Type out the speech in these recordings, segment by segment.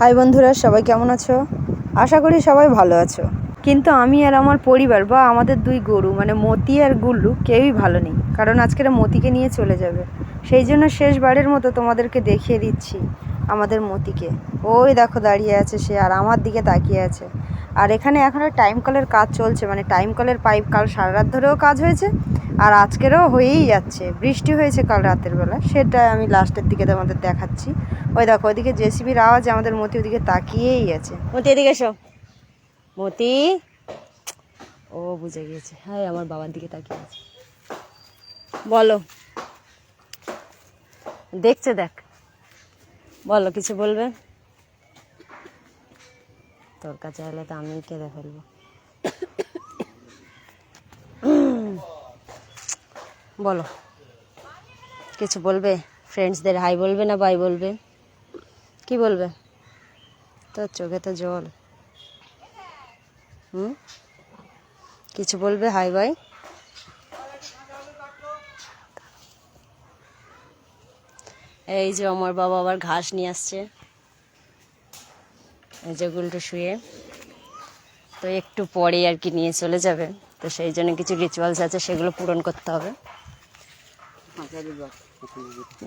High বন্ধুরা, সবাই কেমন আছো? আশা করি সবাই ভালো আছো। কিন্তু আমি আর আমার পরিবার বা আমাদের দুই গরু মানে মতি আর গুল্লু, কেউই ভালো নেই। কারণ আজকেরা মতিকে নিয়ে চলে যাবে। সেই জন্য শেষবারের মতো তোমাদেরকে দেখিয়ে দিচ্ছি আমাদের মতিকে। ওই দেখো দাঁড়িয়ে আছে সে আর আমার দিকে তাকিয়ে আছে। আর এখানে এখনও টাইম কলের কাজ চলছে মানে টাইম কলের পাইপ কাল সারা রাত ধরেও কাজ হয়েছে, আর আজকেরও হয়েই যাচ্ছে। বৃষ্টি হয়েছে কাল রাতের বেলা সেটা আমি লাস্টের দিকে তোমাদের দেখাচ্ছি। ওই দেখো, ওইদিকে জেসিবির আওয়াজ আমাদের মতি ওদিকে তাকিয়েই আছে। মতি, এদিকে এসো। মতি? ও বুঝে গিয়েছে। হ্যাঁ আমার বাবার দিকে তাকিয়ে আছে। বলো। দেখছে, দেখ। বলো, কিছু বলবে? তোর কাছে এলে তো আমি কেঁদে ফেলব। বলো। কিছু বলবে? ফ্রেন্ডসদের হাই বলবে না বাই বলবে? কি বলবে? তোর চোখে তো জল। হুম? কিছু বলবে? Hi bye. এই যে আমার বাবা আবার ঘাস নিয়ে আসছে। এই যে গুলটু শুয়ে। তো একটু পরে আর কি নিয়ে চলে যাবে। তো সেই জন্য কিছু রিচুয়ালস আছে সেগুলো পূরণ করতে হবে।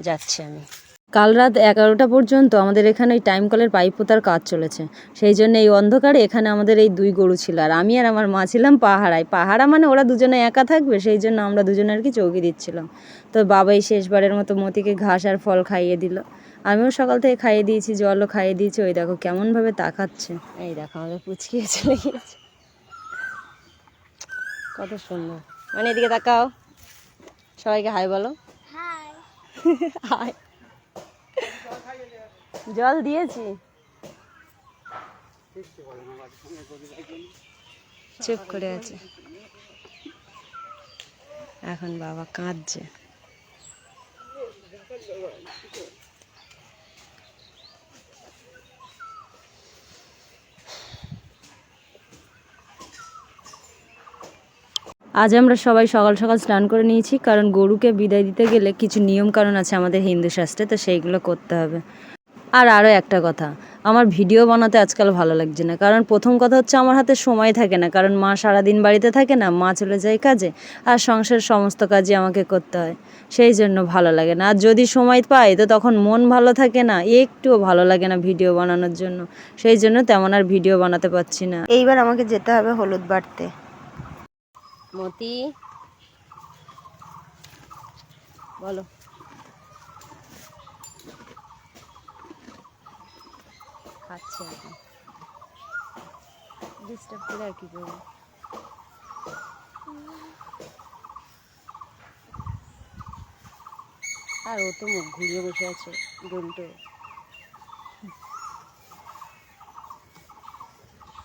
যাচ্ছি আমি। কাল রাত এগারোটা পর্যন্ত আমাদের এখানে ওই টাইম কলের পাইপ পোতার কাজ চলেছে। সেই জন্য এই অন্ধকারে এখানে আমাদের এই দুই গরু ছিল। আর আমি আর আমার মা ছিলাম পাহারায়। পাহারা মানে ওরা দুজনে একা থাকবে সেই জন্য আমরা দুজনে আর কি চৌকি দিচ্ছিলাম। তো বাবাই শেষবারের মতো মতিকে ঘাস আর ফল খাইয়ে দিল। আমিও সকাল থেকে খাইয়ে দিয়েছি জলও খাইয়ে দিয়েছি। ওই দেখো কেমনভাবে তাকাচ্ছে। এই দেখো আমাদের পুচকিয়ে চলে গিয়েছে। কত সুন্দর। মানে এদিকে তাকাও। সবাইকে হাই বলো। হাই জল দিয়েছি। চুপ করে আছে। এখন বাবা কাঁদছে। আজ আমরা সবাই সকাল সকাল স্নান করে নিয়েছি, কারণ গরুকে বিদায় দিতে গেলে কিছু নিয়ম কারণ আছে আমাদের হিন্দু শাস্ত্রে, তো সেইগুলো করতে হবে। আর আরও একটা কথা, আমার ভিডিও বানাতে আজকাল ভালো লাগছে না, কারণ প্রথম কথা হচ্ছে আমার হাতে সময় থাকে না, কারণ মা সারাদিন বাড়িতে থাকে না, মা চলে যায় কাজে, আর সংসারের সমস্ত কাজই আমাকে করতে হয়, সেই জন্য ভালো লাগে না। আর যদি সময় পাই, তো তখন মন ভালো থাকে না, একটুও ভালো লাগে না ভিডিও বানানোর জন্য, সেই জন্য তেমন আর ভিডিও বানাতে পারছি না। এইবার আমাকে যেতে হবে হলুদ বাড়তে। মতি। বলো। খাচ্ছে এখন। ডিস্টার্ব করে আর কি করব? আর ও তো মুখ ঘুরিয়ে বসে আছে গোলটো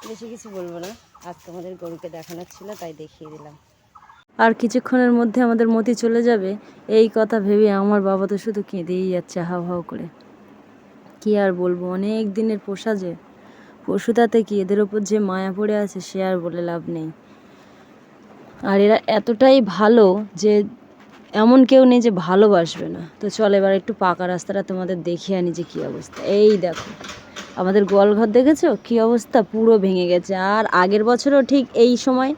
বেশি কিছু বলব না। আজ তোমাদের গরুকে দেখানোর ছিল, তাই দেখিয়ে দিলাম। আর কিছুক্ষণের মধ্যে আমাদের মতি চলে যাবে। এই কথা ভেবে আমার বাবা তো শুধু কেঁদেই যাচ্ছে হাও হাও করে। কি আর বলব, অনেক দিনের পোষা যে। পশুতাতে কি, এদের ওপর যে মায়া পড়ে আছে, সে আর বলে লাভ নেই। আর এরা এতটাই ভালো যে, এমন কেউ নেই যে ভালোবাসবে না। তো চল এবার একটু পাকা রাস্তাটা তোমাদের দেখিয়ে আনি যে কী অবস্থা। এই দেখো। আমাদের গোয়ালঘর দেখেছ? কী অবস্থা? পুরো ভেঙে গেছে। আর আগের বছরও ঠিক এই সময়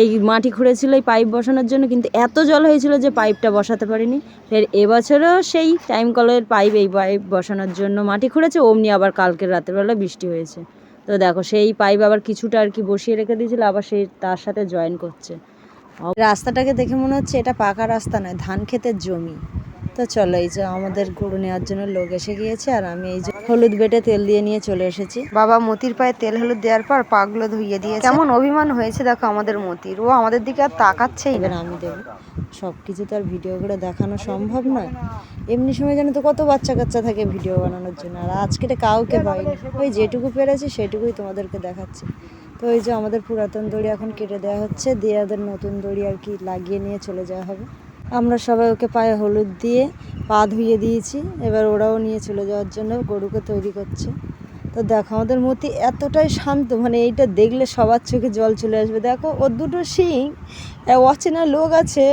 এই মাটি খুঁড়েছিল এই পাইপ বসানোর জন্য, কিন্তু এত জল হয়েছিল যে পাইপটা বসাতে পারিনি। ফের এবছরও সেই টাইম কলের পাইপ এই পাইপ বসানোর জন্য মাটি খুঁড়েছে। অমনি আবার কালকের রাতের বেলা বৃষ্টি হয়েছে। তো দেখো, সেই পাইপ আবার কিছুটা আর কি বসিয়ে রেখে দিয়েছিল, আবার সেই তার সাথে জয়েন করছে। রাস্তাটাকে দেখে মনে হচ্ছে এটা পাকা রাস্তা নয়, ধান ক্ষেতের জমি। তো চলো এই যে আমাদের গরু নেওয়ার জন্য লোক এসে গিয়েছে আর আমি এই যে হলুদ বেটে তেল দিয়ে নিয়ে চলে এসেছি। বাবা মতির পায়ে তেল হলুদ দেওয়ার পর পাগুলো ধুইয়ে দিয়ে কেমন অভিমান হয়েছে দেখো আমাদের মতির। ও আমাদের দিকে আর তাকাচ্ছেই না। আমি দেবো। সব কিছু তো আর ভিডিও করে দেখানো সম্ভব নয়। এমনি সময় জানো তো কত বাচ্চা কাচ্চা থাকে ভিডিও বানানোর জন্য আর আজকে কাউকে পাইনি। ওই যেটুকু পেরেছি সেটুকুই তোমাদেরকে দেখাচ্ছি। তো ওই যে আমাদের পুরাতন দড়ি এখন কেটে দেওয়া হচ্ছে দিয়ে ওদের নতুন দড়ি আর কি লাগিয়ে নিয়ে চলে যাওয়া হবে। আমরা সবাই ওকে পায়ে হলুদ দিয়ে পা ধুয়ে দিয়েছি। এবার ওরাও নিয়ে চলে যাওয়ার জন্য গরুকে তৈরি করছে। তো দেখো, আমাদের মতি এতটাই শান্ত মানে এইটা দেখলে সবার চোখে জল চলে আসবে। দেখো ওর দুটো শিং অচেনা লোক আছে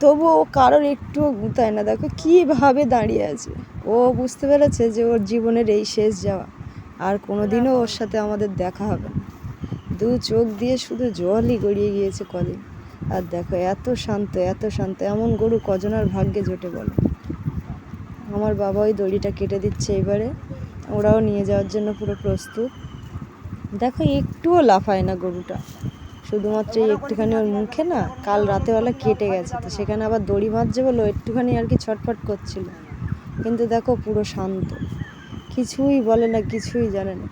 তবু ও কারোর একটুও গুতায় না। দেখো, কীভাবে দাঁড়িয়ে আছে। ও বুঝতে পেরেছে যে ওর জীবনের এই শেষ যাওয়া, আর কোনো দিনও ওর সাথে আমাদের দেখা হবে না। দু চোখ দিয়ে শুধু জলই গড়িয়ে গিয়েছে কদিন। আর দেখো, এত শান্ত এত শান্ত, এমন গরু কজনার ভাগ্যে জোটে বলো? আমার বাবা ওই দড়িটা কেটে দিচ্ছে এবারে, ওরাও নিয়ে যাওয়ার জন্য পুরো প্রস্তুত। দেখো, একটুও লাফায় না গরুটা। শুধুমাত্র এই একটুখানি ওর মুখে না, কাল রাতেবেলা কেটে গেছে, তো সেখানে আবার দড়ি বাঁধছে বলে একটুখানি আর কি ছটফট করছিল। কিন্তু দেখো, পুরো শান্ত। কিছুই বলে না, কিছুই জানে না।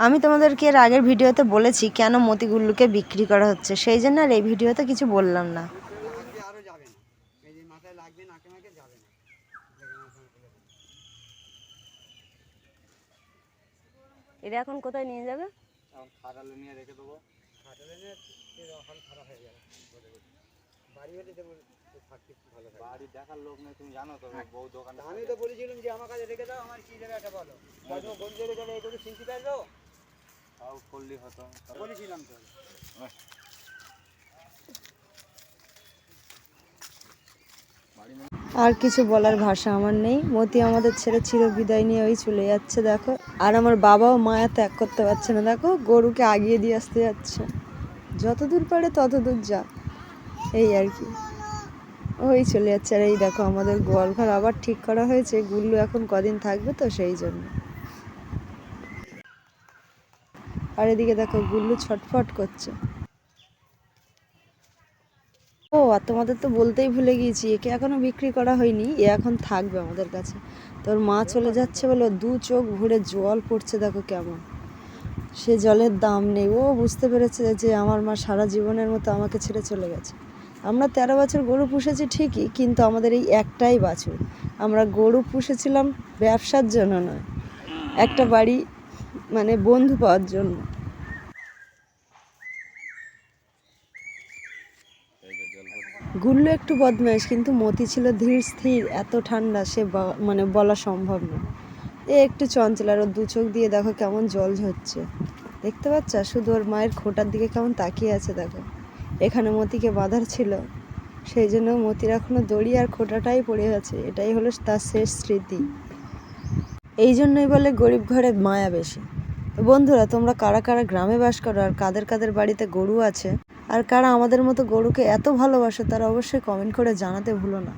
আমি তোমাদেরকে এর আগের ভিডিওতে বলেছি কেন মতিগুল্লুকে বিক্রি করা হচ্ছে। সেই জন্য আর এই ভিডিওতে কিছু বললাম না। আরও যাবে না এই যে মাথায় লাগবে নাকে নাকে যাবে না এটা এখন কোথায় নিয়ে যাবে? খাটালে নিয়ে রেখে দেবো খাটালে নিয়ে খারাপ হয়ে যাবে বাড়ি হলে দেবো থাকতে একটু ভালো বাড়ি দেখার লোক নেই তুমি জানো তো বউ দোকানে আমি তো বলেছিলাম যে আমার কাছে রেখে দাও আমার কি দেবে একটা বলো বন্ধু রেখে এগুলো চিনতে পারল তাও করলি হতো বলেছিলাম তো। আর কিছু বলার ভাষা আমার নেই। মতি আমাদের ছেড়ে চির বিদায় নিয়ে ওই চলে যাচ্ছে দেখো। আর আমার বাবাও মায়া ত্যাগ করতে পারছে না দেখো। গরুকে আগিয়ে দিয়ে আসতে যাচ্ছে। যত দূর পারে তত দূর যা। এই আর কি। ওই চলে যাচ্ছে। আর এই দেখো আমাদের গোয়াল ঘর আবার ঠিক করা হয়েছে। গুল্লু এখন কদিন থাকবে তো সেই জন্য। আর এদিকে দেখো গুল্লু ছটফট করছে। ও, আর তোমাদের তো বলতেই ভুলে গিয়েছি, একে এখনও বিক্রি করা হয়নি, এ এখন থাকবে আমাদের কাছে। তোর মা চলে যাচ্ছে বলে দু চোখ ভরে জল পড়ছে, দেখো কেমন। সে জলের দাম নেই। ও বুঝতে পেরেছে যে আমার মা সারা জীবনের মতো আমাকে ছেড়ে চলে গেছে। আমরা তেরো বছর গরু পুষেছি ঠিকই, কিন্তু আমাদের এই একটাই বাছুর। আমরা গরু পুষেছিলাম ব্যবসার জন্য নয়, একটা বাড়ি মানে বন্ধু পাওয়ার জন্য। গুল্লু একটু বদমাইশ, কিন্তু মতি ছিল ধীর স্থির, এত ঠান্ডা সে মানে বলা সম্ভব না। এ একটু চঞ্চল, আর ওর দু চোখ দিয়ে দেখো কেমন জল ঝরছে। দেখতে পাচ্ছ? শুধু ওর মায়ের খোটার দিকে কেমন তাকিয়ে আছে, দেখো। এখানে মতিকে বাঁধার ছিল। সেই জন্য মতির এখনও দড়ি আর খোটাটাই পড়ে আছে। এটাই হলো তার শেষ স্মৃতি। এই জন্যই বলে গরিব ঘরে মায়া বেশি। বন্ধুরা, তোমরা কারা কারা গ্রামে বাস করো আর কাদের কাদের বাড়িতে গরু আছে? আর কারা আমাদের মতো গরুকে এত ভালোবাসে তারা অবশ্যই কমেন্ট করে জানাতে ভুলো না।